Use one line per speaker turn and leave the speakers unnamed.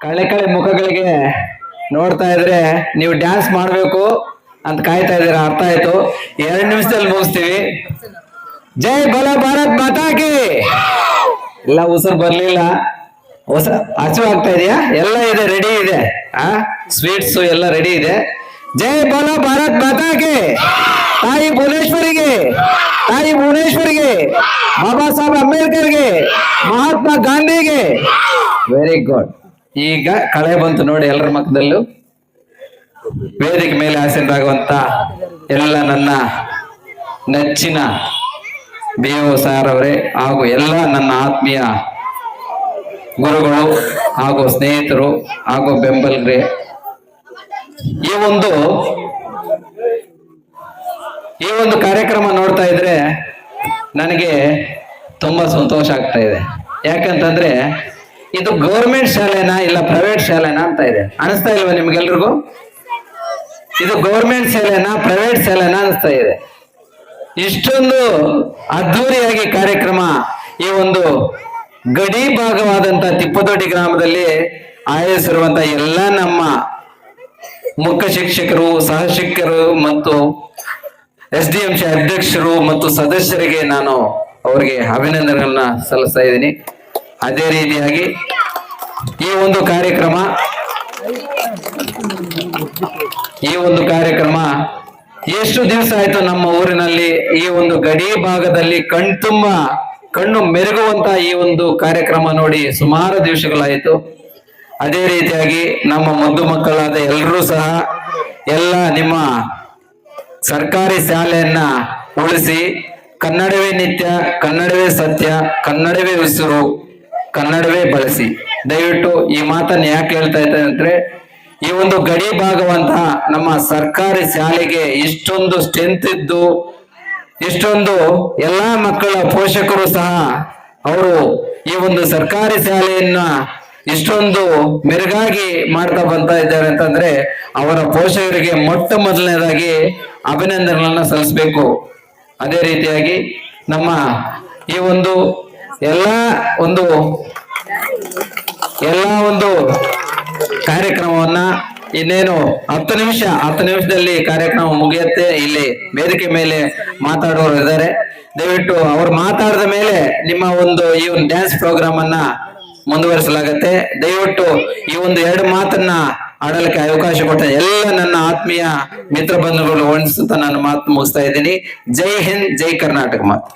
ಕಳೆ ಕಳೆ ಮುಖಗಳಿಗೆ ನೋಡ್ತಾ ಇದ್ರೆ ನೀವು ಡ್ಯಾನ್ಸ್ ಮಾಡಬೇಕು ಅಂತ ಕಾಯ್ತಾ ಇದ್ದೀರಾ? ಅರ್ಥ ಆಯ್ತು. ಎರಡು ನಿಮಿಷದಲ್ಲಿ ಮುಗಿಸ್ತೀವಿ. ಜೈ ಬಲ ಭಾರತ್ ಮಾತಾಕಿ! ಇಲ್ಲ, ಉಸಿರು ಬರ್ಲಿಲ್ಲ. ಹೊಸ ಹಸು ಆಗ್ತಾ ಇದೆಯಾ? ಎಲ್ಲ ಇದೆ ರೆಡಿ ಇದೆ. ಆ? ಸ್ವೀಟ್ಸ್ ಎಲ್ಲ ರೆಡಿ ಇದೆ. ಜೈ ಬಲ ಭಾರತ್ ಮಾತಾಕಿ! ತಾಯಿ ಭುವನೇಶ್ವರಿಗೆ! ತಾಯಿ ಭುವನೇಶ್ವರಿಗೆ! ಬಾಬಾ ಸಾಹೇಬ್ ಅಂಬೇಡ್ಕರ್ಗೆ! ಮಹಾತ್ಮ ಗಾಂಧಿಗೆ! ವೆರಿ ಗುಡ್ ಈಗ ಕಳೆ ಬಂತು ನೋಡಿ ಎಲ್ಲರ ಮಕ್ಕದಲ್ಲೂ. ವೇದಿಕೆ ಮೇಲೆ ಆಸೀನರಾಗುವಂತ ಎಲ್ಲ ನನ್ನ ನೆಚ್ಚಿನ ಬೇವು ಸಾರ್ ಅವರೇ ಹಾಗೂ ಎಲ್ಲ ನನ್ನ ಆತ್ಮೀಯ ಗುರುಗಳು ಹಾಗೂ ಸ್ನೇಹಿತರು ಹಾಗೂ ಬೆಂಬಲರೇ ಈ ಒಂದು ಈ ಒಂದು ಕಾರ್ಯಕ್ರಮ ನೋಡ್ತಾ ಇದ್ರೆ ನನಗೆ ತುಂಬಾ ಸಂತೋಷ ಆಗ್ತಾ ಇದೆ. ಯಾಕಂತಂದ್ರೆ ಇದು ಗೌರ್ಮೆಂಟ್ ಶಾಲೆನಾ ಇಲ್ಲ ಪ್ರೈವೇಟ್ ಶಾಲೆನಾ ಅಂತ ಇದೆ? ಅನಿಸ್ತಾ ಇಲ್ವಾ ನಿಮ್ಗೆಲ್ರಿಗೂ? ಇದು ಗೌರ್ಮೆಂಟ್ ಶಾಲೆನಾ ಪ್ರೈವೇಟ್ ಶಾಲೆನಾ ಅನಿಸ್ತಾ ಇದೆ. ಇಷ್ಟೊಂದು ಅದ್ಧೂರಿಯಾಗಿ ಕಾರ್ಯಕ್ರಮ ಈ ಒಂದು ಗಡಿ ಭಾಗವಾದಂತ ತಿಪ್ಪದೊಡ್ಡಿ ಗ್ರಾಮದಲ್ಲಿ ಆಯೋಜಿಸಿರುವಂತ ಎಲ್ಲ ನಮ್ಮ ಮುಖ್ಯ ಶಿಕ್ಷಕರು, ಸಹ ಶಿಕ್ಷಕರು ಮತ್ತು ಎಸ್ ಡಿ ಎಂ ಸಿ ಅಧ್ಯಕ್ಷರು ಮತ್ತು ಸದಸ್ಯರಿಗೆ ನಾನು ಅವರಿಗೆ ಅಭಿನಂದನೆಗಳನ್ನ ಸಲ್ಲಿಸ್ತಾ ಇದ್ದೀನಿ. ಅದೇ ರೀತಿಯಾಗಿ ಈ ಒಂದು ಕಾರ್ಯಕ್ರಮ, ಈ ಒಂದು ಕಾರ್ಯಕ್ರಮ ಎಷ್ಟು ದಿವಸ ಆಯ್ತು ನಮ್ಮ ಊರಿನಲ್ಲಿ? ಈ ಒಂದು ಗಡಿ ಭಾಗದಲ್ಲಿ ಕಣ್ತುಂಬ ಕಣ್ಣು ಮೆರುಗುವಂತ ಈ ಒಂದು ಕಾರ್ಯಕ್ರಮ ನೋಡಿ ಸುಮಾರು ದಿವಸಗಳಾಯಿತು. ಅದೇ ರೀತಿಯಾಗಿ ನಮ್ಮ ಮದ್ದು ಮಕ್ಕಳಾದ ಎಲ್ಲರೂ ಸಹ ಎಲ್ಲ ನಿಮ್ಮ ಸರ್ಕಾರಿ ಶಾಲೆಯನ್ನ ಉಳಿಸಿ ಕನ್ನಡವೇ ನಿತ್ಯ, ಕನ್ನಡವೇ ಸತ್ಯ, ಕನ್ನಡವೇ ಉಸಿರು ಕನ್ನಡವೇ ಬಳಸಿ. ದಯವಿಟ್ಟು ಈ ಮಾತನ್ನ ಯಾಕೆ ಹೇಳ್ತಾ ಇದ್ದೇನೆ ಅಂದ್ರೆ, ಈ ಒಂದು ಗಡಿ ಭಾಗವಂತಹ ನಮ್ಮ ಸರ್ಕಾರಿ ಶಾಲೆಗೆ ಇಷ್ಟೊಂದು ಸ್ಟ್ರೆಂತ್ ಇದ್ದು ಇಷ್ಟೊಂದು ಎಲ್ಲಾ ಮಕ್ಕಳ ಪೋಷಕರು ಸಹ ಅವರು ಈ ಒಂದು ಸರ್ಕಾರಿ ಶಾಲೆಯನ್ನ ಇಷ್ಟೊಂದು ಮೆರುಗಾಗಿ ಮಾಡ್ತಾ ಬಂತಾ ಇದ್ದಾರೆ ಅಂತಂದ್ರೆ, ಅವರ ಪೋಷಕರಿಗೆ ಮೊಟ್ಟ ಮೊದಲನೇದಾಗಿ ಅಭಿನಂದನೆಗಳನ್ನ ಸಲ್ಲಿಸಬೇಕು. ಅದೇ ರೀತಿಯಾಗಿ ನಮ್ಮ ಈ ಒಂದು ಎಲ್ಲ ಒಂದು ಎಲ್ಲ ಒಂದು ಕಾರ್ಯಕ್ರಮವನ್ನ ಇನ್ನೇನು ಹತ್ತು ನಿಮಿಷ, ಹತ್ತು ನಿಮಿಷದಲ್ಲಿ ಕಾರ್ಯಕ್ರಮ ಮುಗಿಯುತ್ತೆ. ಇಲ್ಲಿ ವೇದಿಕೆ ಮೇಲೆ ಮಾತಾಡೋರು ಇದ್ದಾರೆ. ದಯವಿಟ್ಟು ಅವ್ರು ಮಾತಾಡಿದ ಮೇಲೆ ನಿಮ್ಮ ಒಂದು ಈ ಒಂದು ಡ್ಯಾನ್ಸ್ ಪ್ರೋಗ್ರಾಮ್ ಅನ್ನ ಮುಂದುವರಿಸಲಾಗತ್ತೆ. ದಯವಿಟ್ಟು ಈ ಒಂದು ಎರಡು ಮಾತನ್ನ ಆಡಲಿಕ್ಕೆ ಅವಕಾಶ ಕೊಟ್ಟ ಎಲ್ಲ ನನ್ನ ಆತ್ಮೀಯ ಮಿತ್ರ ಬಂಧುಗಳು ವರ್ಣಿಸುತ್ತಾ ನಾನು ಮಾತು ಮುಗಿಸ್ತಾ ಇದ್ದೀನಿ. ಜೈ ಹಿಂದ್, ಜೈ ಕರ್ನಾಟಕ ಮಾತು.